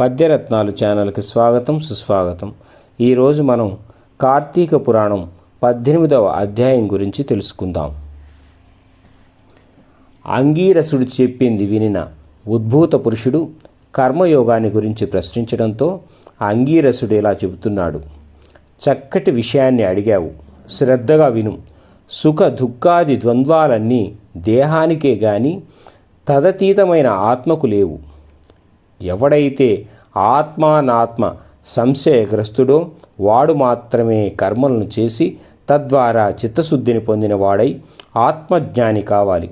పద్యరత్నాలు ఛానల్కి స్వాగతం సుస్వాగతం. ఈరోజు మనం కార్తీక పురాణం పద్దెనిమిదవ అధ్యాయం గురించి తెలుసుకుందాం. అంగీరసుడు చెప్పింది వినిన ఉద్భూత పురుషుడు కర్మయోగాన్ని గురించి ప్రశ్నించడంతో అంగీరసుడు ఇలా చెబుతున్నాడు. చక్కటి విషయాన్ని అడిగావు. శ్రద్ధగా విను. సుఖ దుఃఖాది ద్వంద్వాలన్నీ దేహానికే గాని తదతీతమైన ఆత్మకు లేవు. ఎవడైతే ఆత్మానాత్మ సంశయగ్రస్తుడో వాడు మాత్రమే కర్మలను చేసి తద్వారా చిత్తశుద్ధిని పొందినవాడై ఆత్మజ్ఞాని కావాలి.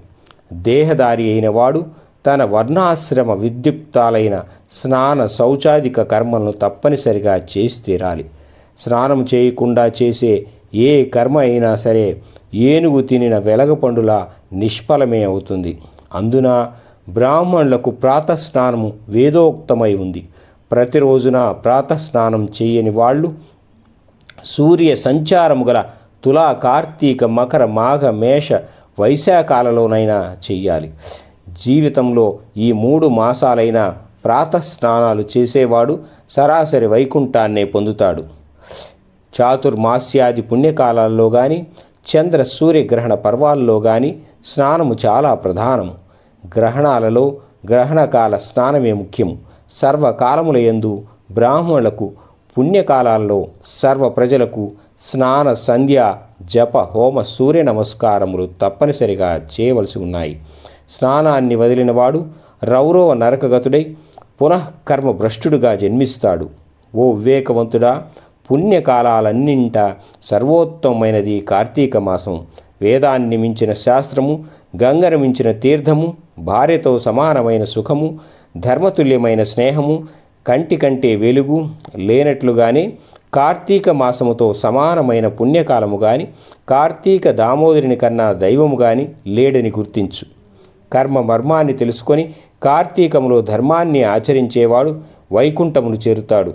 దేహదారి అయిన వాడు తన వర్ణాశ్రమ విద్యుక్తాలైన స్నాన శౌచాధిక కర్మలను తప్పనిసరిగా చేసి తీరాలి. స్నానం చేయకుండా చేసే ఏ కర్మ అయినా సరే ఏనుగు తినిన వెలగపండులా నిష్ఫలమే అవుతుంది. అందున బ్రాహ్మణులకు ప్రాతస్నానము వేదోక్తమై ఉంది. ప్రతిరోజున ప్రాతస్నానం చేయని వాళ్ళు సూర్య సంచారము గల తులా కార్తీక మకర మాఘ మేష వైశాఖాలలోనైనా చెయ్యాలి. జీవితంలో ఈ మూడు మాసాలైన ప్రాతస్నానాలు చేసేవాడు సరాసరి వైకుంఠాన్నే పొందుతాడు. చాతుర్మాస్యాది పుణ్యకాలాల్లో కానీ చంద్ర సూర్యగ్రహణ పర్వాల్లో కానీ స్నానము చాలా ప్రధానము. గ్రహణాలలో గ్రహణకాల స్నానమే ముఖ్యం. సర్వకాలముల యందు బ్రాహ్మణులకు పుణ్యకాలాల్లో సర్వ ప్రజలకు స్నాన సంధ్య జప హోమ సూర్య నమస్కారములు తప్పనిసరిగా చేయవలసి ఉన్నాయి. స్నానాన్ని వదిలినవాడు రౌరవ నరకగతుడై పునఃకర్మ భ్రష్టుడుగా జన్మిస్తాడు. ఓ వివేకవంతుడా పుణ్యకాలాలన్నింట సర్వోత్తమైనది కార్తీక మాసం. వేదాన్ని మించిన శాస్త్రము గంగను మించిన తీర్థము భార్యతో సమానమైన సుఖము ధర్మతుల్యమైన స్నేహము కంటి కంటే వెలుగు లేనట్లుగానే కార్తీక మాసముతో సమానమైన పుణ్యకాలము గాని కార్తీక దామోదరుని కన్నా దైవము గాని లేడని గుర్తించు. కర్మ మర్మాన్ని తెలుసుకొని కార్తీకములో ధర్మాన్ని ఆచరించేవాడు వైకుంఠమును చేరుతాడు.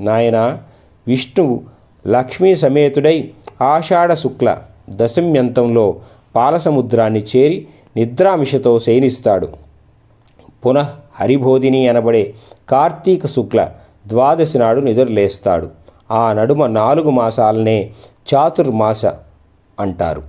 నాయన విష్ణువు లక్ష్మీ సమేతుడై ఆషాఢ శుక్ల దశమ్యంతంలో పాలసముద్రాన్ని చేరి నిద్రామిషతో శయనిస్తాడు. పునః హరిబోధిని అనబడే కార్తీక శుక్ల ద్వాదశి నాడు నిద్రలేస్తాడు. ఆ నడుమ నాలుగు మాసాలనే చాతుర్మాస అంటారు.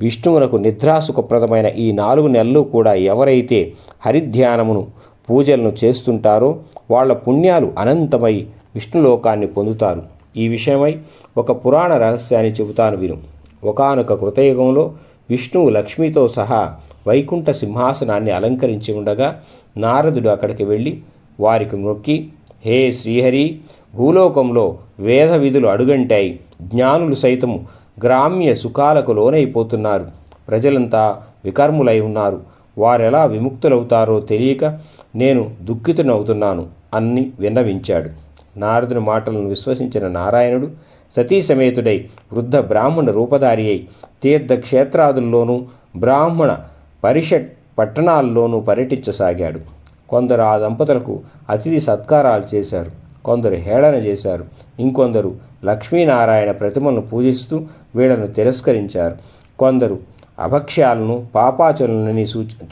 విష్ణువునకు నిద్రాసుఖప్రదమైన ఈ నాలుగు నెలలు కూడా ఎవరైతే హరిధ్యానమును పూజలను చేస్తుంటారో వాళ్ళ పుణ్యాలు అనంతమై విష్ణులోకాన్ని పొందుతారు. ఈ విషయమై ఒక పురాణ రహస్యాన్ని చెబుతాను విను. ఒకనొక కృతయుగంలో విష్ణువు లక్ష్మితో సహా వైకుంఠ సింహాసనాన్ని అలంకరించి ఉండగా నారదుడు అక్కడికి వెళ్ళి వారికి మొక్కి హే శ్రీహరి భూలోకంలో వేద విధులు అడుగంటాయి. జ్ఞానులు సైతము గ్రామ్య సుఖాలకు లోనైపోతున్నారు. ప్రజలంతా వికర్ములై ఉన్నారు. వారెలా విముక్తులవుతారో తెలియక నేను దుఃఖితునవుతున్నాను అన్ని విన్నవించాడు. నారదుని మాటలను విశ్వసించిన నారాయణుడు సతీ సమేతుడై వృద్ధ బ్రాహ్మణ రూపధారి అయి తీర్థక్షేత్రాదుల్లోనూ బ్రాహ్మణ పరిషత్ పట్టణాల్లోనూ పర్యటించసాగాడు. కొందరు ఆ దంపతులకు అతిథి సత్కారాలు చేశారు. కొందరు హేళన చేశారు. ఇంకొందరు లక్ష్మీనారాయణ ప్రతిమలను పూజిస్తూ వీళ్ళను తిరస్కరించారు. కొందరు అభక్ష్యాలను పాపాచరులని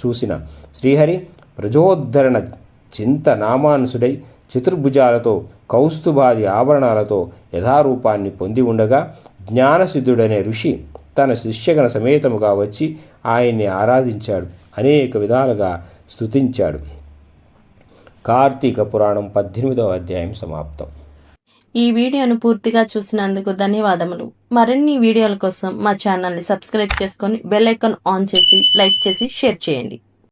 చూసిన శ్రీహరి ప్రజోద్ధరణ చింత నామానుసుడై చతుర్భుజాలతో కౌస్తుభాది ఆభరణాలతో యథారూపాన్ని పొంది ఉండగా జ్ఞానసిద్ధుడనే ఋషి తన శిష్యగణ సమేతముగా వచ్చి ఆయన్ని ఆరాధించాడు. అనేక విధాలుగా స్తుతించాడు. కార్తీక పురాణం పద్దెనిమిదవ అధ్యాయం సమాప్తం. ఈ వీడియోను పూర్తిగా చూసినందుకు ధన్యవాదములు. మరిన్ని వీడియోల కోసం మా ఛానల్ని సబ్స్క్రైబ్ చేసుకొని బెల్ ఐకాన్ ఆన్ చేసి లైక్ చేసి షేర్ చేయండి.